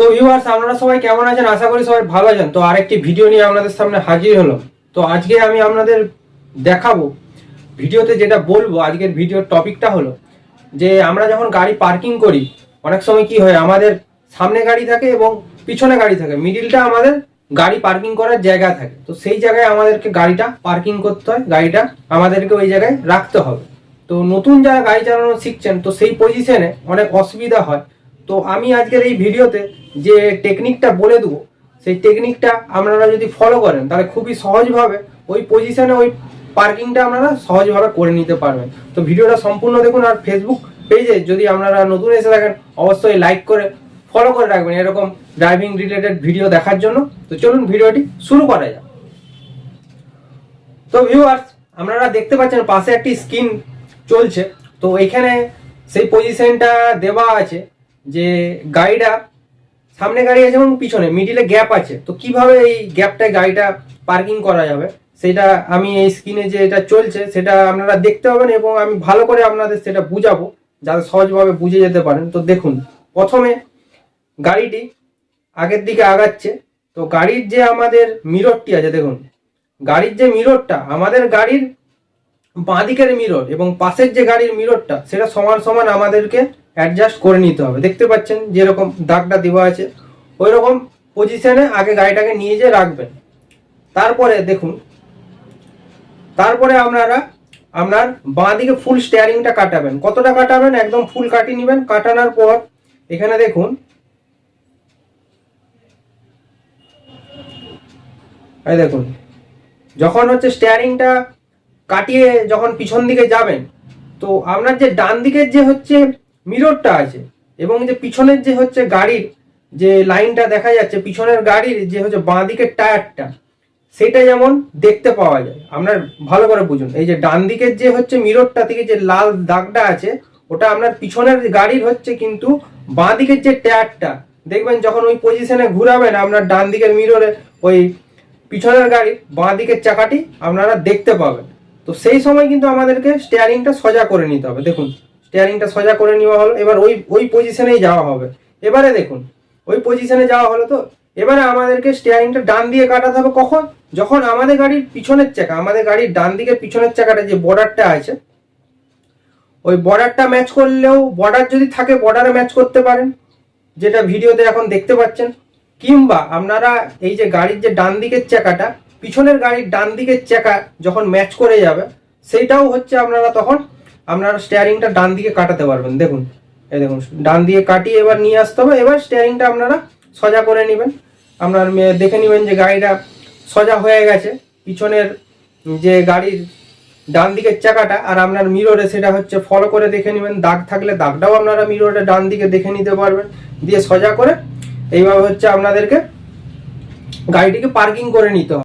তো ভিউয়ার্স আপনারা সবাই কেমন আছেন? আশা করি সবাই ভালো আছেন। তো আরেকটি ভিডিও নিয়ে আপনাদের সামনে হাজির হলো তো আজকে আমি আপনাদের দেখাবো। ভিডিওতে যেটা বলব, আজকের ভিডিওর টপিকটা হলো যে, আমরা যখন গাড়ি পার্কিং করি, অনেক সময় কি হয়, আমাদের সামনে গাড়ি থাকে এবং পিছনে গাড়ি থাকে। মিডিলটা আমাদের গাড়ি পার্কিং করার জায়গা থাকে। তো সেই জায়গায় আমাদেরকে গাড়িটা পার্কিং করতে হয়। গাড়িটা আমাদেরকে ওই জায়গায় রাখতে হবে। তো নতুন যারা গাড়ি চালানো শিখছেন, তো সেই পজিশনে অনেক অসুবিধা হয়। তো আমি আজকের এই ভিডিওতে যে টেকনিকটা বলে দেবো, সেই টেকনিকটা আপনারা যদি ফলো করেন, তাহলে খুবই সহজভাবে ওই পজিশনে ওই পার্কিংটা আপনারা সহজভাবে করে নিতে পারবেন। তো ভিডিওটা সম্পূর্ণ দেখুন আর ফেসবুক পেজে যদি আপনারা নতুন এসে থাকেন, অবশ্যই লাইক করে ফলো করে রাখবেন এরকম ড্রাইভিং রিলেটেড ভিডিও দেখার জন্য। তো চলুন ভিডিওটি শুরু করা যাক। তো ভিউয়ার্স আপনারা দেখতে পাচ্ছেন পাশে একটি স্ক্রিন চলছে। তো এখানে সেই পজিশনটা দেওয়া আছে যে গাড়িটা সামনে গাড়ি আছে এবং পিছনে মিডিলে গ্যাপ আছে। তো কীভাবে এই গ্যাপটায় গাড়িটা পার্কিং করা যাবে? সেটা আমি এই স্ক্রিনে যে এটা চলছে, সেটা আপনারা দেখতে পাবেন এবং আমি ভালো করে আপনাদের সেটা বুঝাবো, যাতে সহজভাবে বুঝে যেতে পারেন। তো দেখুন, প্রথমে গাড়িটি আগের দিকে আগাচ্ছে। তো গাড়ির যে আমাদের মিররটি আছে, দেখুন, গাড়ির যে মিররটা আমাদের গাড়ির বাঁ দিকের মিরর এবং পাশের যে গাড়ির মিররটা সেটা সমান সমান আমাদেরকে অ্যাডজাস্ট করে নিতে হবে। দেখতে পাচ্ছেন যেরকম দাগটা দেওয়া আছে ওই রকম পজিশনে আগে গাড়িটাকে নিয়ে যেয়ে রাখবেন। তারপরে দেখুন, তারপরে আপনারা, আপনার বাঁ দিকে ফুল স্টিয়ারিংটা কাটাবেন। কতটা কাটাবেন? একদম ফুল কাটিয়ে নেবেন। কাটানোর পর এখানে দেখুন, এই দেখুন, যখন হচ্ছে স্টিয়ারিংটা কাটিয়ে যখন পিছন দিকে যাবেন, তো আপনার যে ডান দিকের যে হচ্ছে মিররটা আছে এবং যে পিছনের যে হচ্ছে গাড়ির যে লাইনটা দেখা যাচ্ছে, পিছনের গাড়ির যে হচ্ছে বাঁ দিকের টায়ারটা সেটা যেমন দেখতে পাওয়া যায়। আপনার ভালো করে বুঝুন। এই যে ডান দিকের যে হচ্ছে মিররটা থেকে যে লাল দাগটা আছে, ওটা আপনার পিছনের গাড়ির হচ্ছে কিন্তু বাঁ দিকের যে টায়ারটা, দেখবেন যখন ওই পজিশনে ঘুরাবেন, আপনার ডান দিকের মিররে ওই পিছনের গাড়ি বাঁ দিকের চাকাটি আপনারা দেখতে পাবেন। তো সেই সময় কিন্তু আমাদেরকে স্টিয়ারিংটা সোজা করে নিতে হবে। দেখুন স্টিয়ারিংটা সোজা করে নেওয়া হলো। এবার ওই ওই পজিশনেই যাওয়া হবে। এবারে দেখুন, ওই পজিশনে যাওয়া হলো তো? এবারে আমাদেরকে স্টিয়ারিংটা ডান দিয়ে কাটাতে হবে কখন? যখন আমাদের গাড়ির পিছনের চাকা, আমাদের গাড়ির ডান দিকের পিছনের চাকাটা যে বর্ডারটা আছে, ওই বর্ডারটা ম্যাচ করলেও বর্ডার যদি থাকে বর্ডারে ম্যাচ করতে পারেন, যেটা ভিডিওতে এখন দেখতে পাচ্ছেন। কিংবা আপনারা এই যে গাড়ির যে ডান দিকের চাকাটা, পিছনের গাড়ির ডান দিকের চাকা যখন ম্যাচ করে যাবে, সেইটাও হচ্ছে আপনারা তখন আপনারা স্টিয়ারিংটা ডান দিকে কাটাতে পারবেন, দেখুন। এই দেখুন, ডান দিয়ে কাটিয়ে এবার নিয়ে আসতে হবে, এবার স্টিয়ারিংটা আপনারা সোজা করে নেবেন। আপনার দেখে নেবেন যে গাড়িটা সোজা হয়ে গেছে, পিছনের যে গাড়ির ডান দিকের চাকাটা আর আপনার মিররে সেটা হচ্ছে ফলো করে দেখে নেবেন। দাগ থাকলে দাগটাও আপনারা মিররে ডান দিকে দেখে নিতে পারবেন, দিয়ে সোজা করে এইভাবে হচ্ছে আপনাদেরকে গাড়িটিকে পার্কিং করে নিতে হবে।